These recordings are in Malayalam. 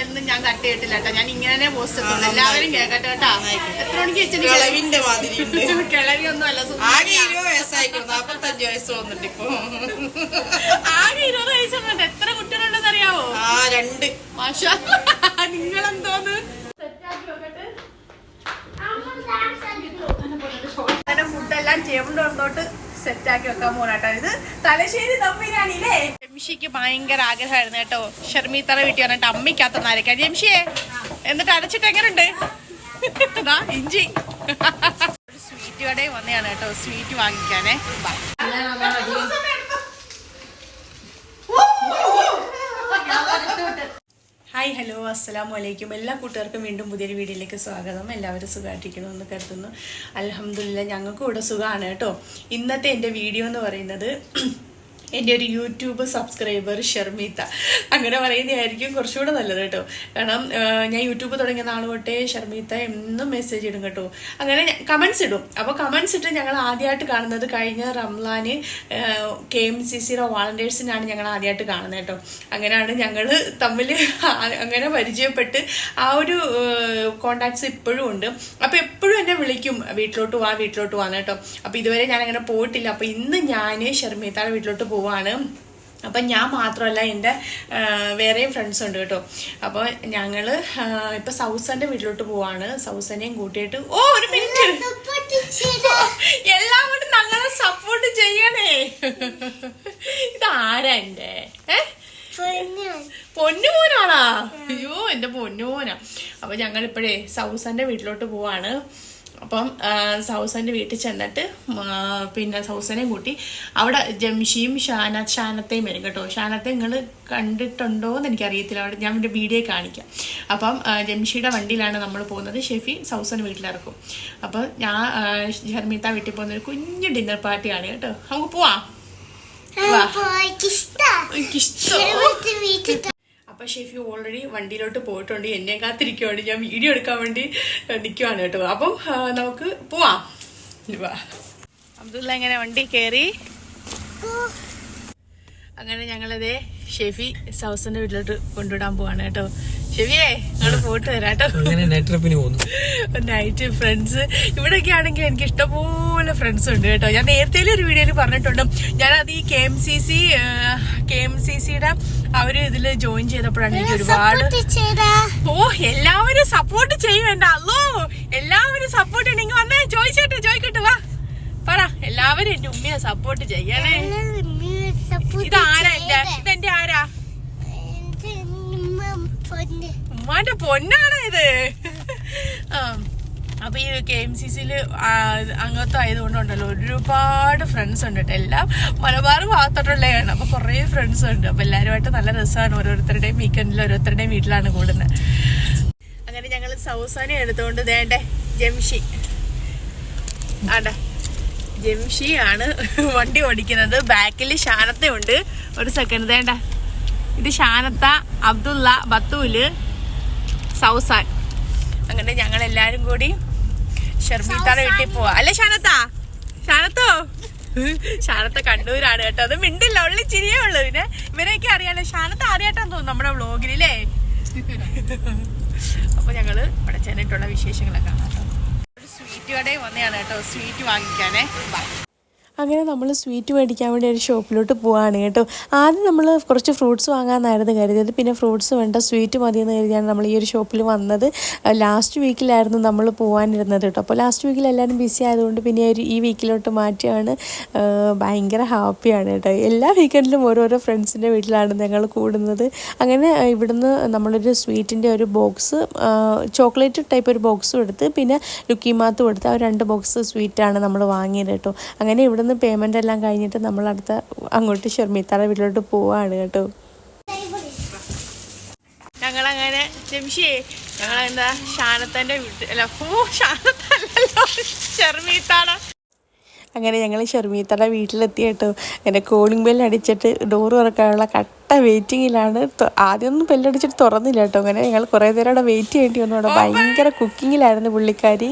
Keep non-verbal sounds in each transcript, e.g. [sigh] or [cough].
ഒന്നും ഞാൻ കട്ട്. ചെയ്തിട്ടില്ല കേട്ടോ ഞാൻ ഇങ്ങനെ പോസ്റ്റ് എത്തുള്ളൂ എല്ലാവരും കേക്കട്ടെ കേട്ടോ. എത്ര മണിക്ക് വെച്ചിട്ട് കിളവിന്റെ മാതിരി കിളവി ഒന്നും അല്ല ആകെ ഇരുപത് വയസ്സായിക്കണം നാപ്പത്തഞ്ച് വയസ്സ് വന്നിട്ട് ഇപ്പൊ [laughs] ആകെ ഇരുപത് വയസ്സുണ്ട് എത്ര കുട്ടികളുണ്ടെന്ന് അറിയാവോ ആ രണ്ട്. മാഷാ നിങ്ങളെന്തോന്ന്? അങ്ങനെ ഫുഡെല്ലാം ചേമ്പോട്ട് സെറ്റ് ആക്കി വെക്കാൻ പോകണട്ടോ ഇത് തലശ്ശേരി അല്ലേ ജംഷിക്ക് ഭയങ്കര ആഗ്രഹമായിരുന്നു കേട്ടോ. ഷർമീത്തറ വീട്ടിൽ വന്നിട്ട് അമ്മിക്കകത്ത് നരക്കാൻ ജംഷിയെ എന്നിട്ട് അടച്ചിട്ട് എങ്ങനെയുണ്ട് ദാ ഇഞ്ചി. സ്വീറ്റ് കടയിൽ വന്നതാണ് കേട്ടോ. സ്വീറ്റ് വാങ്ങിക്കാനേ. ഹായ് ഹലോ അസ്സാം വലൈക്കും എല്ലാ കൂട്ടുകാർക്കും വീണ്ടും പുതിയൊരു വീഡിയോയിലേക്ക് സ്വാഗതം. എല്ലാവരും സുഖമായിട്ടിരിക്കണമെന്ന് കരുതുന്നു. അലഹമില്ല ഞങ്ങൾക്കും ഇവിടെ സുഖമാണ് കേട്ടോ. ഇന്നത്തെ എന്റെ വീഡിയോ എന്ന് പറയുന്നത് എന്റെ ഒരു യൂട്യൂബ് സബ്സ്ക്രൈബർ ഷർമിത. അങ്ങനെ പറയുന്നതായിരിക്കും കുറച്ചുകൂടെ നല്ലത് കേട്ടോ. കാരണം ഞാൻ യൂട്യൂബ് തുടങ്ങിയ നാൾ തൊട്ടേ ഷർമിത എന്നും മെസ്സേജ് ഇടും കേട്ടോ. അങ്ങനെ കമൻസ് ഇടും. അപ്പോൾ കമൻസ് ഇട്ട് ഞങ്ങൾ ആദ്യമായിട്ട് കാണുന്നത് കഴിഞ്ഞ റംലാന് കെ എം സി സിയുടെ വാളണ്ടിയേഴ്സിനാണ് ഞങ്ങൾ ആദ്യമായിട്ട് കാണുന്നത് കേട്ടോ. അങ്ങനെയാണ് ഞങ്ങൾ തമ്മിൽ അങ്ങനെ പരിചയപ്പെട്ട് ആ ഒരു കോണ്ടാക്ട്സ് ഇപ്പോഴും ഉണ്ട്. അപ്പോൾ എപ്പോഴും എന്നെ വിളിക്കും വീട്ടിലോട്ട് വാ വീട്ടിലോട്ട് വാന്ന് കേട്ടോ. അപ്പോൾ ഇതുവരെ ഞാൻ അങ്ങനെ പോയിട്ടില്ല. അപ്പോൾ ഇന്ന് ഞാൻ ഷർമിതയുടെ വീട്ടിലോട്ട് പോവാണ്. അപ്പം ഞാൻ മാത്രമല്ല എന്റെ വേറെയും ഫ്രണ്ട്സ് ഉണ്ട് കേട്ടോ. അപ്പോൾ ഞങ്ങൾ ഇപ്പം സൗസന്റെ വീട്ടിലോട്ട് പോവാണ്. സൗസനെയും കൂട്ടിയിട്ട് ഓ ഒരു മിനിറ്റ് എല്ലാം [laughs] എല്ലാവരും ഞങ്ങളെ സപ്പോർട്ട് ചെയ്യണേ. [laughs] ഇതാരാ എന്റെ ഏ? പൊന്നുമോനാണാ അയ്യോ എന്റെ പൊന്നുമോനാ അപ്പം ഞങ്ങൾ ഇപ്പോഴേ സൗസന്റെ വീട്ടിലോട്ട് പോവാണ്. അപ്പം സൗസന്റെ സൗസന്റെ വീട്ടിൽ ചെന്നിട്ട് പിന്നെ സൗസനെയും കൂട്ടി. അവിടെ ജംഷിയും ഷാന ഷാനത്തെയും വരും കേട്ടോ. ഷാനത്തെ നിങ്ങൾ കണ്ടിട്ടുണ്ടോ എന്ന് എനിക്കറിയത്തില്ല. അവിടെ ഞാൻ എന്റെ വീഡിയോ കാണിക്കാം. അപ്പം ജംഷിയുടെ വണ്ടിയിലാണ് നമ്മൾ പോകുന്നത്. ഷെഫി സൗസൻ വീട്ടിലിറക്കും. അപ്പം ഞാൻ ഹർമിത ഷർമിത്ത വീട്ടിൽ പോകുന്ന ഒരു കുഞ്ഞു ഡിന്നർ പാർട്ടിയാണ് കേട്ടോ. നമുക്ക് പോവാം. എനിക്കിഷ്ടം. അപ്പൊ ഷെഫി ഓൾറെഡി വണ്ടിയിലോട്ട് പോയിട്ടുണ്ട് എന്നെ കാത്തിരിക്കുവാണ്. ഞാൻ വീഡിയോ എടുക്കാൻ വേണ്ടി നിൽക്കുവാണ് കേട്ടോ. അപ്പം നമുക്ക് പോവാം. അബ്ദുള്ള എങ്ങനെ വണ്ടി കയറി? അങ്ങനെ ഞങ്ങളതേ ഷെഫി സൗസന്റെ വീട്ടിലോട്ട് കൊണ്ടുവിടാൻ പോവാണ് കേട്ടോ. പോയിട്ട് അങ്ങനെ നൈറ്റ് ട്രിപ്പിന് പോകുന്നു. നൈറ്റ് ഫ്രണ്ട്സ് ഇവിടെയൊക്കെ ആണെങ്കിൽ എനിക്ക് ഇഷ്ടംപോലെ ഫ്രണ്ട്സ് ഉണ്ട് കേട്ടോ. ഞാൻ നേരത്തെ ഒരു വീഡിയോയിൽ പറഞ്ഞിട്ടുണ്ട്. ഞാൻ അത് ഈ K M C C K M C സിയുടെ അവർ ഇതിൽ ജോയിൻ ചെയ്തപ്പോഴാണ് എനിക്ക് ഒരുപാട് ഓ എല്ലാവരും സപ്പോർട്ട് ചെയ്യും എന്റെ അല്ലോ എല്ലാവരും സപ്പോർട്ട് ഉണ്ടെങ്കിൽ വന്നേ ചോദിച്ചോട്ടെ ചോദിക്കട്ടെ വാ. പറ എല്ലാവരും എന്റെ ഉമ്മിയെ സപ്പോർട്ട് ചെയ്യണേ. ഇതാരാ ആരാ എന്റെ ഇതെന്റെ ആരാ? ഉമ്മാന്റെ പൊന്നാണ് ഇത്. അപ്പൊ ഈ കെ എം സി സിയിൽ അംഗത്വം ആയതുകൊണ്ടുണ്ടല്ലോ ഒരുപാട് ഫ്രണ്ട്സ് ഉണ്ട് കേട്ടോ എല്ലാം മലബാർ ഭാഗത്തോട്ടുള്ളതാണ്. അപ്പൊ കുറേ ഫ്രണ്ട്സ് ഉണ്ട്. അപ്പൊ എല്ലാവരുമായിട്ട് നല്ല രസമാണ് ഓരോരുത്തരുടെയും വീക്കെൻഡിൽ ഓരോരുത്തരുടെയും വീട്ടിലാണ് കൂടുന്നത്. അങ്ങനെ ഞങ്ങൾ സൗസാനെ എടുത്തുകൊണ്ട് വേണ്ടേ ജംഷി. ആണ്ടെ. ജംഷി ആണ് വണ്ടി ഓടിക്കുന്നത്. ബാക്കിൽ ശാനത്തെ ഉണ്ട് ഒരു സെക്കൻഡ് ദേണ്ട ഇത് ഷാനത്ത അബ്ദുള്ള ബത്തൂൽ സൗസാൻ. അങ്ങനെ ഞങ്ങൾ എല്ലാരും കൂടി ഷർമീത്താടെ വീട്ടിൽ പോവാ. അല്ലെ ഷാനത്ത? ഷാനത്തോ? ഷാനത്ത കണ്ണൂരാണ് കേട്ടോ. അത് മിണ്ടില്ല ഉള്ളി ചിരിയേ ഉള്ളു. പിന്നെ ഇവരെയൊക്കെ അറിയാലോ ഷാനത്ത അറിയാട്ടാന്ന് തോന്നുന്നു നമ്മുടെ വ്ളോഗിലേ അപ്പൊ ഞങ്ങൾ ഇവിടെ ചെന്നിട്ടുള്ള വിശേഷങ്ങളൊക്കെ കാണാം കേട്ടോ. ഒരു സ്വീറ്റ് കടയിൽ വന്നതാണ് കേട്ടോ സ്വീറ്റ് വാങ്ങിക്കാനേ. ബൈ അങ്ങനെ നമ്മൾ സ്വീറ്റ് മേടിക്കാൻ വേണ്ടി ഒരു ഷോപ്പിലോട്ട് പോവാണ് കേട്ടോ. ആദ്യം നമ്മൾ കുറച്ച് ഫ്രൂട്ട്സ് വാങ്ങാമെന്നായിരുന്നു കരുതിയത്. പിന്നെ ഫ്രൂട്ട്സ് വേണ്ട സ്വീറ്റ് എന്ന് കരുതിയാണ് നമ്മൾ ഈ ഒരു ഷോപ്പിൽ വന്നത്. ലാസ്റ്റ് വീക്കിലായിരുന്നു നമ്മൾ പോകാനിരുന്നത് കേട്ടോ. അപ്പോൾ ലാസ്റ്റ് വീക്കിൽ എല്ലാവരും ബിസി ആയതുകൊണ്ട് പിന്നെ ഒരു ഈ വീക്കിലോട്ട് മാറ്റിയാണ് ഭയങ്കര ഹാപ്പിയാണ് കേട്ടോ. എല്ലാ വീക്കെൻഡിലും ഓരോരോ ഫ്രണ്ട്സിന്റെ വീട്ടിലാണ് ഞങ്ങൾ കൂടുന്നത്. അങ്ങനെ ഇവിടുന്ന് നമ്മളൊരു സ്വീറ്റിന്റെ ഒരു ബോക്സ് ചോക്ലേറ്റ് ടൈപ്പ് ഒരു ബോക്സും എടുത്ത് പിന്നെ ലുക്കിമാത്തും എടുത്ത് ആ രണ്ട് ബോക്സ് സ്വീറ്റാണ് നമ്മൾ വാങ്ങിയത് കേട്ടോ. അങ്ങനെ ഇവിടുന്ന് പേയ്മെന്റ് എല്ലാം കഴിഞ്ഞിട്ട് നമ്മൾ അടുത്ത അങ്ങോട്ട് ഷെർമിത്താടെ വീട്ടിലോട്ട് പോവാണ് കേട്ടോ. ഞങ്ങളങ്ങനെ ജംഷിയെ ഞങ്ങളെന്താ ഷാനത്തന്റെ വീട്ടിൽ അല്ല ഓ ഷാനത്തല്ലല്ലോ അങ്ങനെ ഞങ്ങൾ ഷെർമീത്തയുടെ വീട്ടിലെത്തി കേട്ടോ. അങ്ങനെ കോളിംഗ് ബെല്ല് അടിച്ചിട്ട് ഡോറ് തുറക്കാനുള്ള കട്ട വെയിറ്റിങ്ങിലാണ് ആദ്യമൊന്നും ബെല്ലടിച്ചിട്ട് തുറന്നില്ല കേട്ടോ. അങ്ങനെ ഞങ്ങൾ കുറേ നേരം അവിടെ വെയിറ്റ് ചെയ്യേണ്ടി വന്നു. അവിടെ ഭയങ്കര കുക്കിങ്ങിലായിരുന്നു പുള്ളിക്കാരി.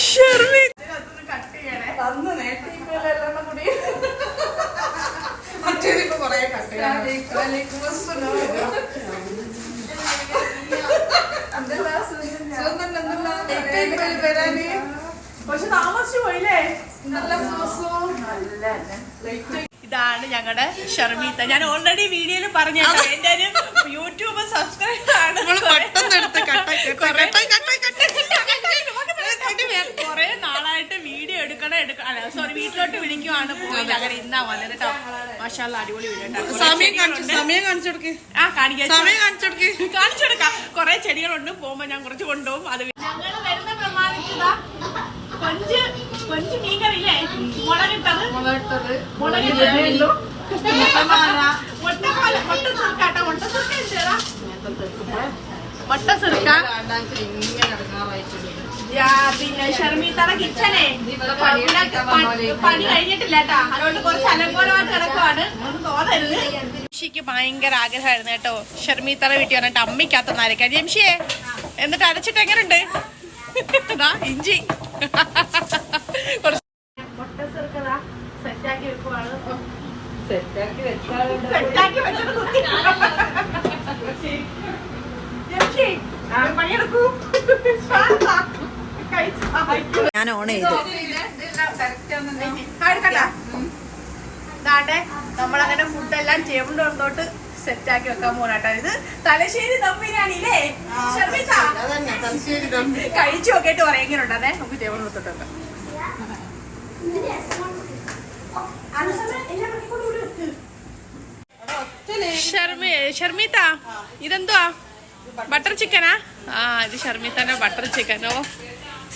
ഷെർമി പക്ഷെ താമസിച്ചു പോയില്ലേ? ഇതാണ് ഞങ്ങളുടെ ഷർമീത്ത ഞാൻ ഓൾറെഡി വീഡിയോയിൽ പറഞ്ഞു എന്റെ ഒരു യൂട്യൂബ് സബ്സ്ക്രൈബർ ആണ്. കൊറേ നാളായിട്ട് വീഡിയോ എടുക്കണം എടുക്കണം അല്ല സോറി വീട്ടിലോട്ട് വിളിക്കുവാണ് പോയില്ല അങ്ങനെ ഇന്നാ വന്നത് കേട്ടോ മാഷാല്ല അടിപൊളി വീഡിയോ സമയം കാണിച്ചു കാണിച്ചു ആ കാണിക്കാം സമയം കാണിച്ചു കൊടുക്ക്. കാണിച്ചെടുക്കാം കൊറേ ചെടികളുണ്ട് പോകുമ്പോ ഞാൻ കുറച്ച് കൊണ്ടുപോകും. അത് ഞങ്ങൾ കൊഞ്ച് കൊഞ്ച് മീൻകറിയില്ലേ? മുളകിട്ടത്. മുളകിട്ടത്. മുട്ടപ്പാല മുട്ട സുർക്കാട്ടോ മുട്ട സുർക്ക എന്തിനാ മുട്ട സുർക്ക യാ, പിന്നെ ഷർമിത്തറ കിച്ചനെ പണി കഴിഞ്ഞിട്ടില്ല കേട്ടാ. അതുകൊണ്ട് കുറച്ച് അലങ്കോലമായിട്ട് കിടക്കുവാണ്. ഒന്നും തോന്നരുത്. ജംഷിക്ക് ഭയങ്കര ആഗ്രഹമായിരുന്നു കേട്ടോ. ഷർമിത്തറ വീട്ടിൽ വന്നിട്ട് അമ്മയ്ക്കകത്ത് നരക്കാൻ ജംഷിയെ എന്നിട്ട് അടച്ചിട്ട് എങ്ങനെയുണ്ട് ഇഞ്ചി. സെറ്റാക്കി വെക്കുവാണ് സെറ്റാക്കി വെച്ചത് കുത്തി. ഞാൻ ഓൺ ചെയ്തു. നമ്മളങ്ങനെ ഫുഡെല്ലാം ചെയ്യുമ്പോൾ വന്നോട്ട് സെറ്റ് ആക്കി വെക്കാൻ പോണാട്ടോ ഇത് തലശ്ശേരി ദം ബിരിയാണി അല്ലേ ഷർമിത കഴിച്ചു നോക്കിയിട്ട് പറയാം എങ്ങനെ ഉണ്ടേ നമുക്ക് ടേബിൾ എടുത്തിട്ട് വെക്കാം ഷർമിത ഇതെന്തുവാ? ബട്ടർ ചിക്കനാ? ആ ഇത് ഷർമിത്തന്റെ ബട്ടർ ചിക്കനോ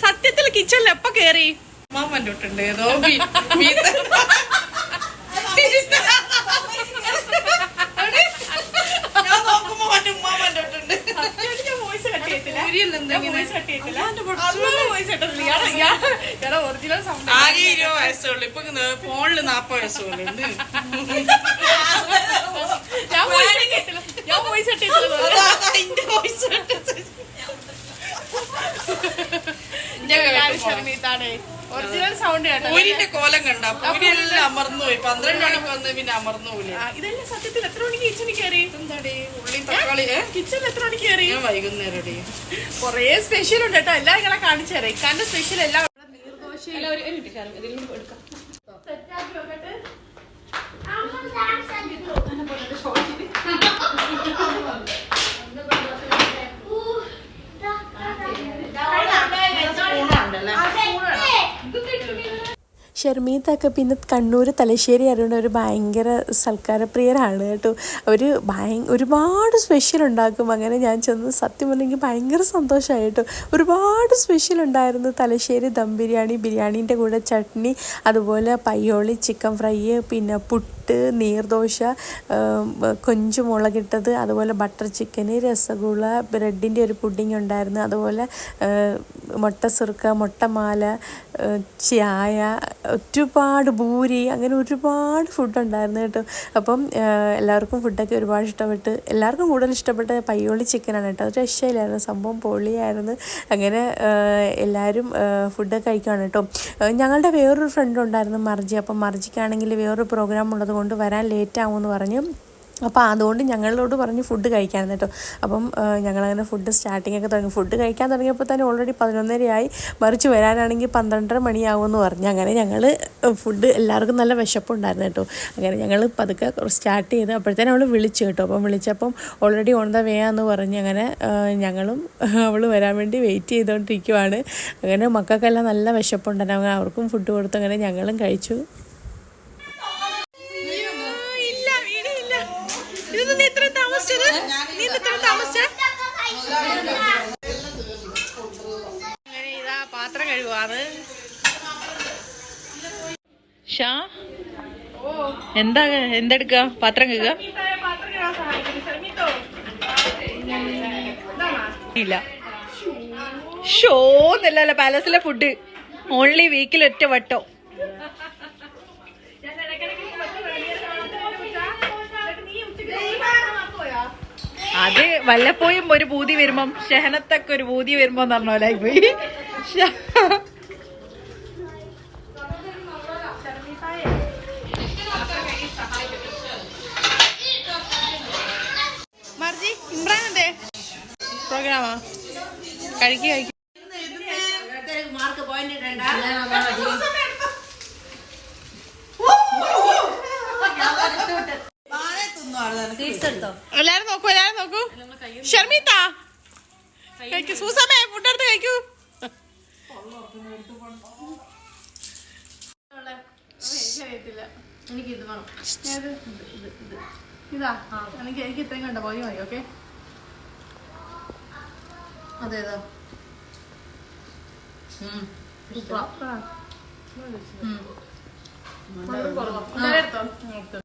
സത്യത്തിൽ കിച്ചണിൽ എപ്പൊ കേറി? മാമന്റെ തൊട്ടുണ്ട് ഏതോ മീ- മീത്ത. ഞാൻ നോക്കുമ്പോ മറ്റേ ഉമ്മാമന്റെ തൊട്ടുണ്ട് വോയിസ് കട്ട് ചെയ്യത്തില്ല ഊരിയല്ല എന്തെങ്കിലും. വോയിസ് കട്ട് ചെയ്യത്തില്ല അതൊന്നും വോയിസ് കട്ടില്ല ഇയാളെ ഇയാളെ ഒറിജിനൽ സൗണ്ട് ആകെ ഇരുപത് വയസ്സുള്ളൂ. ഇപ്പൊ ഫോണിൽ നാപ്പത് വയസ്സുള്ളൂ. ഞാൻ വോയിസ് വോയിസ് ഒറിജിനൽ സൗണ്ട് കേട്ടോ. പൂരിന്റെ കോലം കണ്ട? പൂരി എല്ലാം അമർന്നു പോയി പന്ത്രണ്ട് മണിക്ക് വന്ന് പിന്നെ അമർന്നു പോയില്ല ഇതെല്ലാം സത്യത്തിൽ എത്ര മണിക്ക് കിച്ചണിൽ കയറി എന്താടി ഉള്ളി തക്കാളി ഏ? കിച്ചണിൽ എത്ര മണിക്ക് കയറി ഞാൻ വൈകുന്നേരം കൊറേ സ്പെഷ്യൽ ഉണ്ട് കേട്ടോ. എല്ലാം ഇങ്ങനെ കാണിച്ചു തരാം. ഇക്കാന്റെ സ്പെഷ്യൽ എല്ലാം ഷെർമീത്തൊക്കെ പിന്നെ കണ്ണൂർ തലശ്ശേരി ആയതുകൊണ്ട് ഒരു ഭയങ്കര സൽക്കാരപ്രിയരാണ് കേട്ടോ. അവർ ഭയ ഒരുപാട് സ്പെഷ്യൽ ഉണ്ടാക്കും. അങ്ങനെ ഞാൻ ചെന്ന് സത്യം പറഞ്ഞെങ്കിൽ ഭയങ്കര സന്തോഷമായി കേട്ടോ. ഒരുപാട് സ്പെഷ്യൽ ഉണ്ടായിരുന്നു. തലശ്ശേരി ദം ബിരിയാണി ബിരിയാണീന്റെ കൂടെ ചട്നി അതുപോലെ പയ്യോളി ചിക്കൻ ഫ്രൈ പിന്നെ പുട്ട് നീർദോശ കൊഞ്ചു മുളകിട്ടത് അതുപോലെ ബട്ടർ ചിക്കന് രസഗുള ബ്രെഡിന്റെ ഒരു പുഡിംഗ് ഉണ്ടായിരുന്നു. അതുപോലെ മുട്ട സുർക്ക മുട്ടമാല ചായ ഒരുപാട് ഭൂരി അങ്ങനെ ഒരുപാട് ഫുഡ് ഉണ്ടായിരുന്നു കേട്ടോ. അപ്പം എല്ലാവർക്കും ഫുഡൊക്കെ ഒരുപാട് ഇഷ്ടപ്പെട്ട് എല്ലാവർക്കും കൂടുതൽ ഇഷ്ടപ്പെട്ട പയ്യോളി ചിക്കനാണ് കേട്ടോ. അത് രക്ഷയില്ലായിരുന്നു സംഭവം പൊളിയായിരുന്നു. അങ്ങനെ എല്ലാവരും ഫുഡൊക്കെ ഫുഡ് കഴിക്കുകയാണ് കേട്ടോ. ഞങ്ങളുടെ വേറൊരു ഫ്രണ്ട് ഉണ്ടായിരുന്നു മർജി. അപ്പം മർജിക്കാണെങ്കിൽ വേറൊരു പ്രോഗ്രാം ഉള്ളത് കൊണ്ട് വരാൻ ലേറ്റ് ആവുമെന്ന് പറഞ്ഞ്. അപ്പോൾ അതുകൊണ്ട് ഞങ്ങളോട് പറഞ്ഞ് ഫുഡ് കഴിക്കാൻ കേട്ടോ. അപ്പം ഞങ്ങളങ്ങനെ ഫുഡ് സ്റ്റാർട്ടിംഗ് ഒക്കെ തുടങ്ങി. ഫുഡ് കഴിക്കാൻ തുടങ്ങിയപ്പോൾ തന്നെ ഓൾറെഡി പതിനൊന്നരയായി മറിച്ച് വരാനാണെങ്കിൽ പന്ത്രണ്ടര മണിയാവുമെന്ന് പറഞ്ഞു. അങ്ങനെ ഞങ്ങൾ ഫുഡ് എല്ലാവർക്കും നല്ല വിശപ്പുണ്ടായിരുന്നു കേട്ടോ. അങ്ങനെ ഞങ്ങൾ പതുക്കെ സ്റ്റാർട്ട് ചെയ്ത് അപ്പോഴത്തേനും അവൾ വിളിച്ചു കേട്ടോ. അപ്പം വിളിച്ചപ്പം ഓൾറെഡി ഓൺ ദ വേ ആന്ന് പറഞ്ഞ് അങ്ങനെ ഞങ്ങളും അവൾ വരാൻ വേണ്ടി വെയിറ്റ് ചെയ്തുകൊണ്ടിരിക്കുവാണ് അങ്ങനെ മക്കൾക്കെല്ലാം നല്ല വിശപ്പുണ്ടായിരുന്നു. അവർക്കും ഫുഡ് കൊടുത്തു അങ്ങനെ ഞങ്ങളും കഴിച്ചു ഇല്ല വീട് ഇല്ല ഇത് നീ ഇത്രയും താമസിച്ചത് നീ ഇത് ഇത്രയും താമസിച്ച ഇതാ പാത്രം കഴുകുവാണ് എന്താ എന്തെടുക്ക? പാത്രം കഴുകുക ഇല്ല. ഷോ എന്നല്ല പാലസിലെ ഫുഡ് ഓൺലി വീക്കിൽ ഒറ്റ വട്ടോ. അത് വല്ലപ്പോഴും ഒരു ഭൂതി വരുമ്പം ഷെഹനത്തൊക്കെ ഒരു ഭൂതി വരുമ്പോന്ന് പറഞ്ഞ പോലെ പോയി മർജി ഇമ്രാൻ പ്രോഗ്രാമാ കഴിക്കുക കഴിക്കും മാർക്ക് പോയിന്റ് എടുത്തോ എല്ലാരും നോക്കൂ എല്ലാരും നോക്കൂ ഷർമിത്ത കഴിക്കൂ സൂസമ്മേ ഫുഡ് എടുത്ത് കഴിക്കൂ ഇതാ എനിക്ക് എനിക്ക് ഇത്രയും കണ്ട പോയി മതി ഓക്കെ അതെ എടുത്തോ രാജാവല്ലേ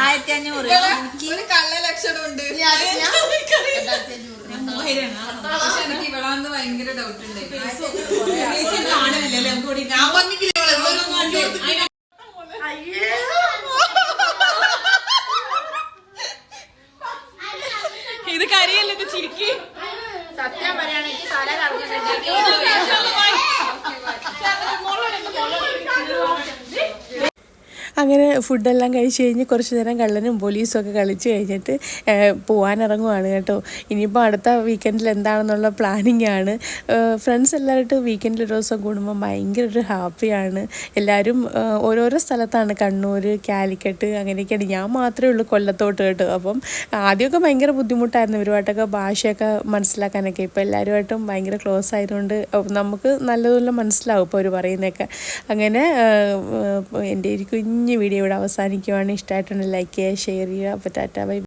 ആയിരത്തി അഞ്ഞൂറ്. കള്ള ലക്ഷണം ഉണ്ട് ഇവളാന്ന് ഭയങ്കര ഡൗട്ട് ഉണ്ട്. ഫുഡെല്ലാം കഴിച്ച് കഴിഞ്ഞ് കുറച്ച് നേരം കള്ളനും പോലീസും ഒക്കെ കളിച്ച് കഴിഞ്ഞിട്ട് പോകാനിറങ്ങുവാണ് കേട്ടോ. ഇനിയിപ്പോൾ അടുത്ത വീക്കെൻഡിൽ എന്താണെന്നുള്ള പ്ലാനിങ് ആണ്. ഫ്രണ്ട്സ് എല്ലാവരും വീക്കെൻഡിൽ ഒരു ദിവസം കൂടുമ്പോൾ ഭയങ്കര ഒരു ഹാപ്പിയാണ് എല്ലാവരും ഓരോരോ സ്ഥലത്താണ്. കണ്ണൂർ കാലിക്കറ്റ് അങ്ങനെയൊക്കെയാണ്. ഞാൻ മാത്രമേ ഉള്ളൂ കൊല്ലത്തോട്ട് കേട്ടോ. അപ്പം ആദ്യമൊക്കെ ഭയങ്കര ബുദ്ധിമുട്ടായിരുന്നു ഇവരുമായിട്ടൊക്കെ ഭാഷയൊക്കെ മനസ്സിലാക്കാനൊക്കെ. ഇപ്പോൾ എല്ലാവരുമായിട്ടും ഭയങ്കര ക്ലോസ് ആയതുകൊണ്ട് നമുക്ക് നല്ലതുപോലെ മനസ്സിലാവും ഇപ്പോൾ അവർ പറയുന്നതൊക്കെ. അങ്ങനെ എന്റെ ഒരു കുഞ്ഞ് വീഡിയോ ഇവിടെ അവസാനിക്കുവാണ്. ഇഷ്ടമായിട്ടുണ്ടെങ്കിൽ ലൈക്ക് ചെയ്യുക ഷെയർ ചെയ്യുക. അപ്പോൾ ടാറ്റ ബൈ.